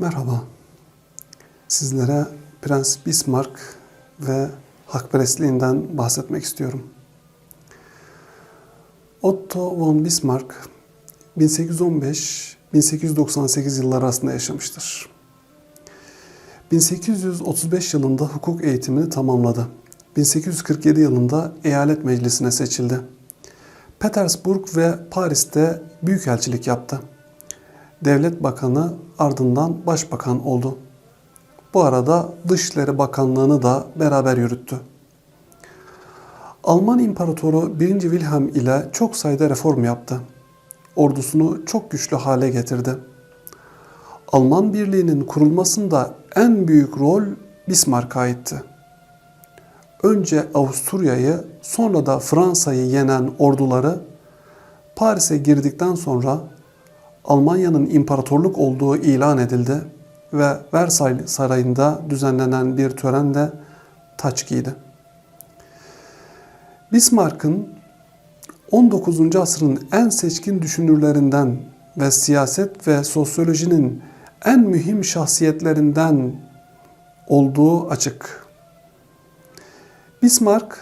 Merhaba. Sizlere Prens Bismarck ve hakperestliğinden bahsetmek istiyorum. Otto von Bismarck 1815-1898 yılları arasında yaşamıştır. 1835 yılında hukuk eğitimini tamamladı. 1847 yılında eyalet meclisine seçildi. Petersburg ve Paris'te büyükelçilik yaptı. Devlet Bakanı ardından Başbakan oldu. Bu arada Dışişleri Bakanlığını da beraber yürüttü. Alman İmparatoru 1. Wilhelm ile çok sayıda reform yaptı. Ordusunu çok güçlü hale getirdi. Alman Birliği'nin kurulmasında en büyük rol Bismarck'a aitti. Önce Avusturya'yı sonra da Fransa'yı yenen orduları Paris'e girdikten sonra Almanya'nın imparatorluk olduğu ilan edildi ve Versailles Sarayı'nda düzenlenen bir törenle taç giydi. Bismarck'ın 19. asrın en seçkin düşünürlerinden ve siyaset ve sosyolojinin en mühim şahsiyetlerinden olduğu açık. Bismarck,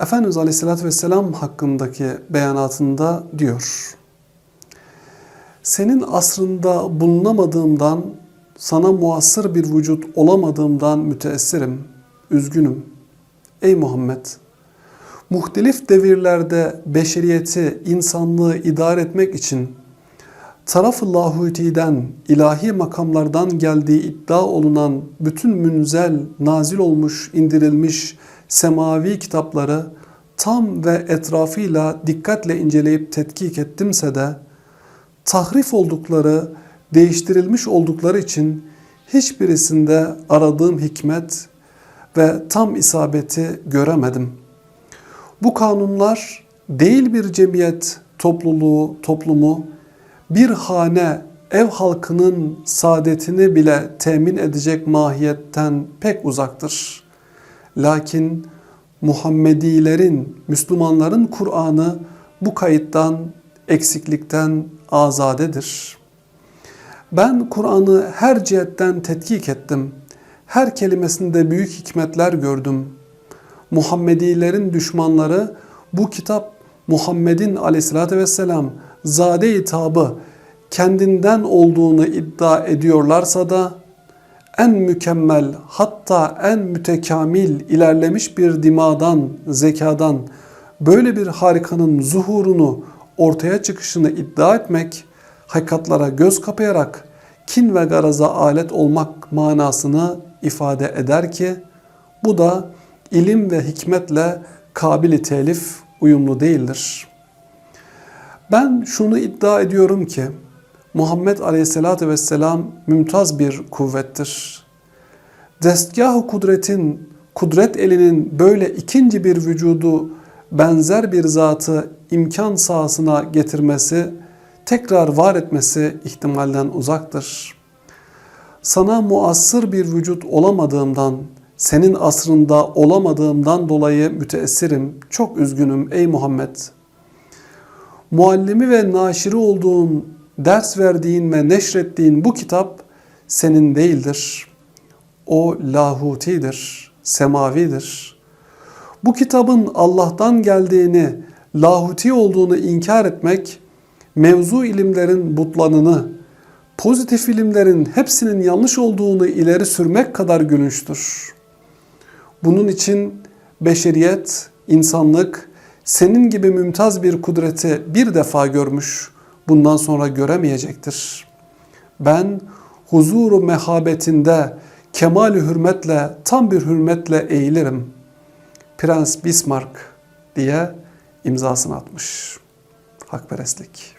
Efendimiz Aleyhisselatü Vesselam hakkındaki beyanatında diyor. Senin asrında bulunamadığımdan, sana muasır bir vücut olamadığımdan müteessirim, üzgünüm. Ey Muhammed! Muhtelif devirlerde beşeriyeti, insanlığı idare etmek için taraf-ı lahutiden, ilahi makamlardan geldiği iddia olunan bütün münzel, nazil olmuş, indirilmiş semavi kitapları tam ve etrafıyla dikkatle inceleyip tetkik ettimse de tahrif oldukları, değiştirilmiş oldukları için hiçbirisinde aradığım hikmet ve tam isabeti göremedim. Bu kanunlar değil bir cemiyet topluluğu, toplumu, bir hane ev halkının saadetini bile temin edecek mahiyetten pek uzaktır. Lakin Muhammedilerin, Müslümanların Kur'an'ı bu kayıttan, eksiklikten azadedir. Ben Kur'an'ı her cihetten tetkik ettim. Her kelimesinde büyük hikmetler gördüm. Muhammedilerin düşmanları bu kitap Muhammed'in aleyhissalatü vesselam zade hitabı kendinden olduğunu iddia ediyorlarsa da en mükemmel hatta en mütekamil ilerlemiş bir dimadan, zekadan böyle bir harikanın zuhurunu, ortaya çıkışını iddia etmek, hakikatlara göz kapayarak kin ve garaza alet olmak manasını ifade eder ki bu da ilim ve hikmetle kabili telif uyumlu değildir. Ben şunu iddia ediyorum ki Muhammed Aleyhisselatü Vesselam mümtaz bir kuvvettir. Destgah-ı kudretin, kudret elinin böyle ikinci bir vücudu benzer bir zatı imkan sahasına getirmesi, tekrar var etmesi ihtimalden uzaktır. Sana muassır bir vücut olamadığımdan, senin asrında olamadığımdan dolayı müteessirim, çok üzgünüm ey Muhammed. Muallimi ve naşiri olduğun, ders verdiğin ve neşrettiğin bu kitap senin değildir. O lahutidir, semavidir. Bu kitabın Allah'tan geldiğini, lahuti olduğunu inkar etmek, mevzu ilimlerin butlanını, pozitif ilimlerin hepsinin yanlış olduğunu ileri sürmek kadar gülünçtür. Bunun için beşeriyet, insanlık senin gibi mümtaz bir kudreti bir defa görmüş, bundan sonra göremeyecektir. Ben huzuru mehabetinde kemali hürmetle, tam bir hürmetle eğilirim. Prens Bismarck diye imzasını atmış. Hakperestlik.